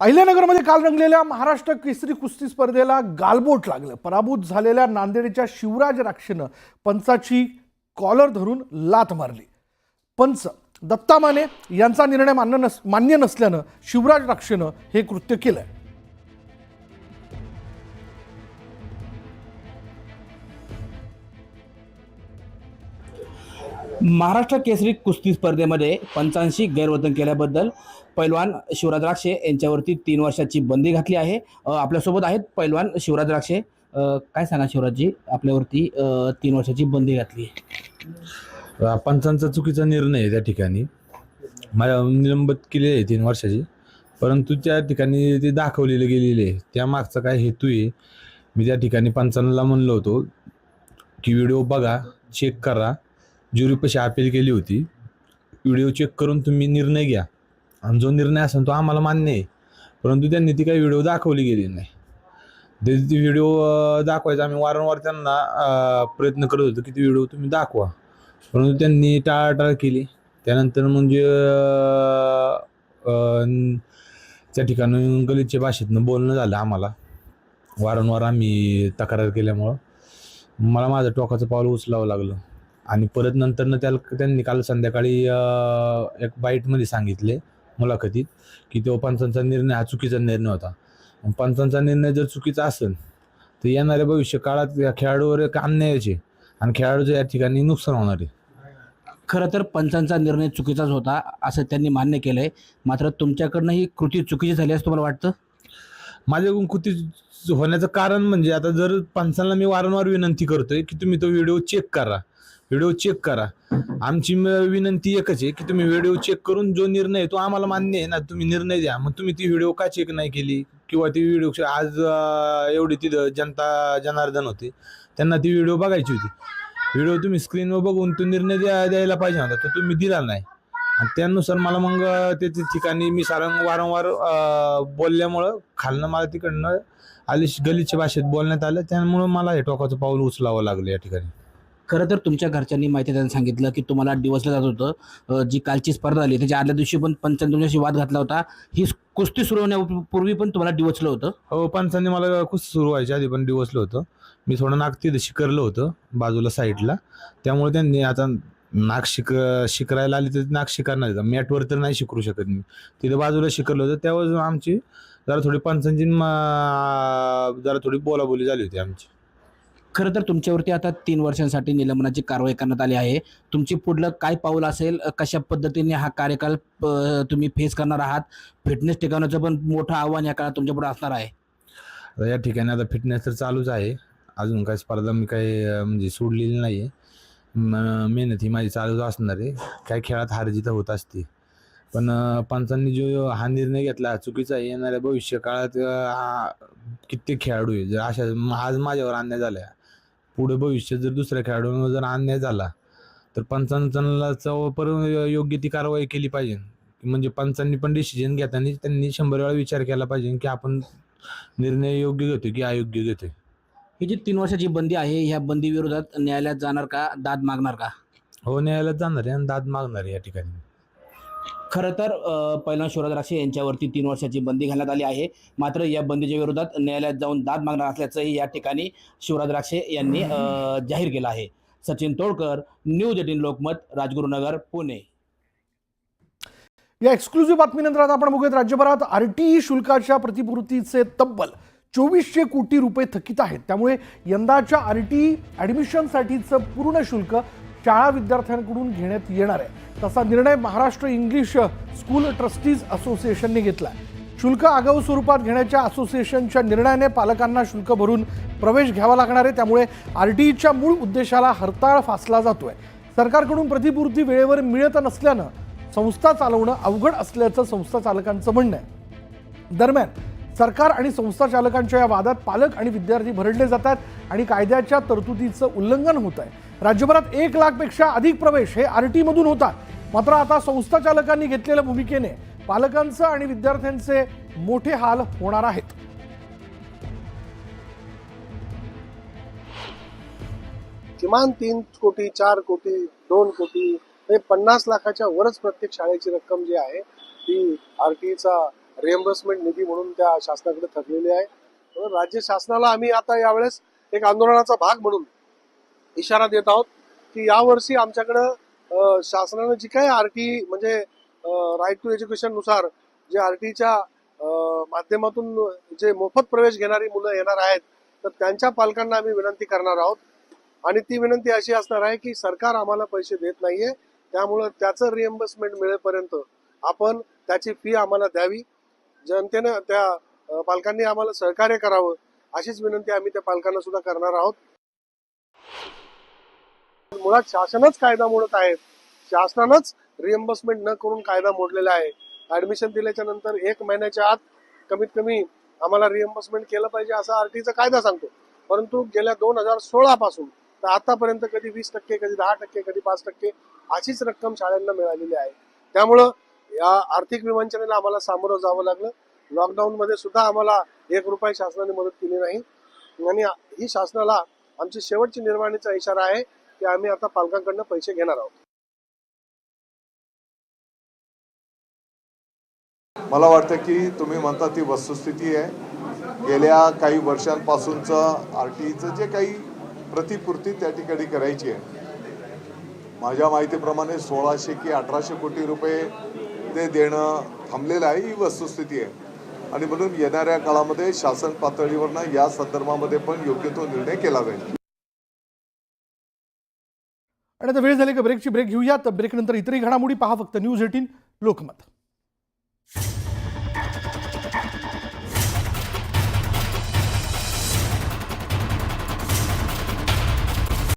अहिल्यानगरमध्ये काल रंगलेल्या महाराष्ट्र केसरी कुस्ती स्पर्धेला गालबोट लागलं. पराभूत झालेल्या नांदेडच्या शिवराज राक्षेनं पंचाची कॉलर धरून लात मारली. पंच दत्ता माने यांचा निर्णय मान्य नस मान्य नसल्यानं शिवराज राक्षेनं हे कृत्य केलंय. महाराष्ट्र केसरी कुस्ती स्पर्धेमध्ये पंचांशी गैरवर्तन केल्याबद्दल पैलवान शिवराज राक्षे यांच्यावरती तीन वर्षाची बंदी घातली आहे. आपल्यासोबत आहेत पैलवान शिवराज राक्षे. काय सांगा शिवराजजी? आपल्यावरती तीन वर्षाची बंदी घातली आहे. पंचांचा चुकीचा निर्णय आहे त्या ठिकाणी. मला निलंबित केली आहे तीन वर्षाची. परंतु त्या ठिकाणी ते दाखवलेलं गेलेले आहे. त्या मागचा काय हेतू आहे? मी त्या ठिकाणी पंचांना म्हणलो होतो की व्हिडिओ बघा चेक करा. ज्युरीपाशी अपील केली होती. व्हिडिओ चेक करून तुम्ही निर्णय घ्या. आणि जो निर्णय असेल तो आम्हाला मान्य आहे. परंतु त्यांनी ती काही व्हिडिओ दाखवली गेली नाही. ते ती व्हिडिओ दाखवायचा आम्ही वारंवार त्यांना प्रयत्न करत होतो की ती व्हिडिओ तुम्ही दाखवा. परंतु त्यांनी टाळाटाळ केली. त्यानंतर म्हणजे त्या ठिकाणी गलितच्या भाषेतनं बोलणं झालं आम्हाला. वारंवार आम्ही तक्रार केल्यामुळं. मला माझं टोकाचं पाऊल उचलावं लागलं. आणि परत नंतरनं त्याला त्यांनी काल संध्याकाळी एक बाईटमध्ये सांगितले मुलाखतीत की तो पंचांचा निर्णय हा चुकीचा निर्णय होता. पंचांचा निर्णय जर चुकीचा असेल तर येणाऱ्या भविष्य काळात या खेळाडूवर एक अन्यायाचे आणि खेळाडूचं या ठिकाणी नुकसान होणार आहे. खरं तर पंचांचा निर्णय चुकीचाच होता असं त्यांनी मान्य केलंय. मात्र तुमच्याकडनं ही कृती चुकीची झाली असं तुम्हाला वाटतं? माझ्याकडून कृती होण्याचं कारण म्हणजे आता जर पंचांना मी वारंवार विनंती करतोय की तुम्ही तो व्हिडिओ चेक करा. व्हिडिओ चेक करा. आमची विनंती एकच आहे की तुम्ही व्हिडिओ चेक करून जो निर्णय तो आम्हाला मान्य आहे ना तुम्ही निर्णय द्या. मग तुम्ही ती व्हिडिओ का चेक नाही केली? किंवा ती व्हिडिओ आज एवढी तिथं जनता जनार्दन होते. त्यांना ती व्हिडिओ बघायची होती. व्हिडिओ तुम्ही स्क्रीनवर बघून तो निर्णय द्या द्यायला पाहिजे होता तो तुम्ही दिला नाही. आणि त्यानुसार मला मग त्याच्या ठिकाणी मी सारंग वारंवार बोलल्यामुळं खालनं मला तिकडनं आलिश गलीच्या भाषेत बोलण्यात आलं. त्यामुळं मला हे टोकाचं पाऊल उचलावं लागलं या ठिकाणी. खरं तर तुमच्या घरच्यांनी माहिती त्यांना सांगितलं की तुम्हाला डिवसलं जात होतं. जी कालची स्पर्धा आली त्याच्या आदल्या दिवशी पण पंचांनी तुमच्याशी वाद घातला होता. ही कुस्ती सुरू होण्यापूर्वी पण तुम्हाला डिवचलं होतं? हो पंचांनी मला खूप सुरू व्हायच्या आधी पण डिवसलं होतं. मी थोडं नाक तिथं शिकरलं होतं बाजूला साईडला. त्यामुळे त्यांनी आता नाक शिक शिकरायला आली तर नाक शिकारणार नाही मॅटवर तर नाही शिकरू शकत मी. तिथं बाजूला शिकरलं होतं. त्यावेळेस आमची जरा थोडी पंचांची जरा थोडी बोलाबोली झाली होती आमची. खरं तर तुमच्यावरती आता तीन वर्षांसाठी निलंबनाची कारवाई करण्यात आली आहे. तुमची पुढलं काय पाऊल असेल कशा पद्धतीने हा कार्यकाल तुम्ही फेस करणार आहात? फिटनेस ठिकाणाचं पण मोठं आव्हान या काळात तुमच्यापुढे असणार आहे. या ठिकाणी आता फिटनेस तर चालूच आहे. अजून काही स्पर्धा मी काही म्हणजे सोडलेली नाही आहे मेहनत ही माझी चालूच असणार आहे. काही खेळात हार जिथं होत असते पण पंचांनी जो हा निर्णय घेतला चुकीचा आहे. येणाऱ्या भविष्य काळात हा कित्येक खेळाडू आहे. जर अशा आज माझ्यावर अन्याय झाला पुढे भविष्यात जर दुसऱ्या खेळाडूंवर जर अन्याय झाला तर पंचांना पर योग्य ती कारवाई केली पाहिजे. म्हणजे पंचांनी पण डिसिजन घेताना त्यांनी शंभर वेळा विचार केला पाहिजे की आपण निर्णय योग्य घेतोय की अयोग्य घेतोय. ही जी तीन वर्षाची बंदी आहे ह्या बंदी विरोधात न्यायालयात जाणार का दाद मागणार का? हो न्यायालयात जाणार आहे आणि दाद मागणार आहे या ठिकाणी. खरं तर पहिल्या शिवराज राक्षे यांच्यावरती तीन वर्षाची बंदी घालण्यात आली आहे. मात्र या बंदीच्या विरोधात न्यायालयात जाऊन दाद मागणार असल्याचंही या ठिकाणी शिवराज राक्षे यांनी जाहीर केलं आहे. Sachin Todkar news eighteen Lokmat Rajgurunagar Pune. या एक्सक्लुझिव्ह बातमीनंतर आता आपण बघूयात राज्यभरात आर टी शुल्काच्या प्रतिपूर्तीचे तब्बल चोवीसशे कोटी रुपये थकीत आहेत. त्यामुळे यंदाच्या आर टी ॲडमिशनसाठीचं पूर्ण शुल्क शाळा विद्यार्थ्यांकडून घेण्यात येणार आहे. तसा निर्णय महाराष्ट्र इंग्लिश स्कूल ट्रस्टीज असोसिएशनने घेतला आहे शुल्क आगाऊ स्वरूपात घेण्याच्या असोसिएशनच्या निर्णयाने पालकांना शुल्क भरून प्रवेश घ्यावा लागणार आहे. त्यामुळे आर टी ईच्या मूळ उद्देशाला हरताळ फासला जातोय. सरकारकडून प्रतिपूर्ती वेळेवर मिळत नसल्यानं संस्था चालवणं अवघड असल्याचं संस्था चालकांचं म्हणणं आहे. दरम्यान सरकार आणि संस्था चालकांच्या या वादात पालक आणि विद्यार्थी भरडले जातात आणि कायद्याच्या तरतुदीचं उल्लंघन होत आहे राज्यभरात एक लाखपेक्षा अधिक प्रवेश हे आर टी मधून होतात. मात्र आता संस्था चालकांनी घेतलेल्या भूमिकेने पालकांचं आणि विद्यार्थ्यांचे मोठे हाल होणार आहेत. किमान तीन कोटी चार कोटी दोन कोटी हे पन्नास लाखाच्या वरच प्रत्येक शाळेची रक्कम जी आहे ती आर टीचा रिएम्बर्समेंट निधी म्हणून त्या शासनाकडे थकलेली आहे. राज्य शासनाला आम्ही आता यावेळेस एक आंदोलनाचा भाग म्हणून इशारा देत आहोत की यावर्षी आमच्याकडं शासनानं जी काही आर टी म्हणजे राईट टू एज्युकेशननुसार जे आर टीच्या माध्यमातून जे मोफत प्रवेश घेणारी मुलं येणार आहेत तर त्यांच्या पालकांना आम्ही विनंती करणार आहोत. आणि ती विनंती अशी असणार आहे की सरकार आम्हाला पैसे देत नाहीये त्यामुळं त्याचं रिएम्बर्समेंट मिळेपर्यंत आपण त्याची फी आम्हाला द्यावी. जनतेनं त्या पालकांनी आम्हाला सहकार्य करावं अशीच विनंती आम्ही त्या पालकांना सुद्धा करणार आहोत. मुळात शासनच कायदा मोडत आहेत शासनानंच रिएम्बर्समेंट न करून कायदा मोडलेला आहे. ऍडमिशन दिल्याच्या नंतर एक महिन्याच्या आत कमीत कमी आम्हाला रिएम्बर्समेंट केलं पाहिजे असा आरटीचा कायदा सांगतो. परंतु गेल्या दोन हजार सोळा पासून तर आतापर्यंत कधी वीस टक्के कधी दहा टक्के कधी पाच टक्के अशीच रक्कम शाळांना मिळालेली आहे. त्यामुळं या आर्थिक विवंचनेला आम्हाला सामोरं जावं लागलं. लॉकडाऊन मध्ये सुद्धा आम्हाला एक रुपये शासनाने मदत केली नाही. आणि ही शासनाला आमची शेवटची निर्माणीचा इशारा आहे. की आम्ही आता पालकांकडनं पैसे घेणार आहोत. मला वाटतं की तुम्ही म्हणता ती वस्तुस्थिती आहे. गेल्या काही वर्षांपासूनचं आर टीचं जे काही प्रतिपूर्ती त्या ठिकाणी करायची आहे. माझ्या माहितीप्रमाणे सोळाशे की अठराशे कोटी रुपये ते देणं थांबलेलं आहे ही वस्तुस्थिती आहे. आणि म्हणून येणाऱ्या काळामध्ये शासन पातळीवरनं या संदर्भामध्ये पण योग्य तो निर्णय केला जाईल. आणि आता वेळ झाली का ब्रेकची ब्रेक घेऊयात ब्रेकनंतर इतरही घडामोडी पहा फक्त न्यूज एटीन लोकमत.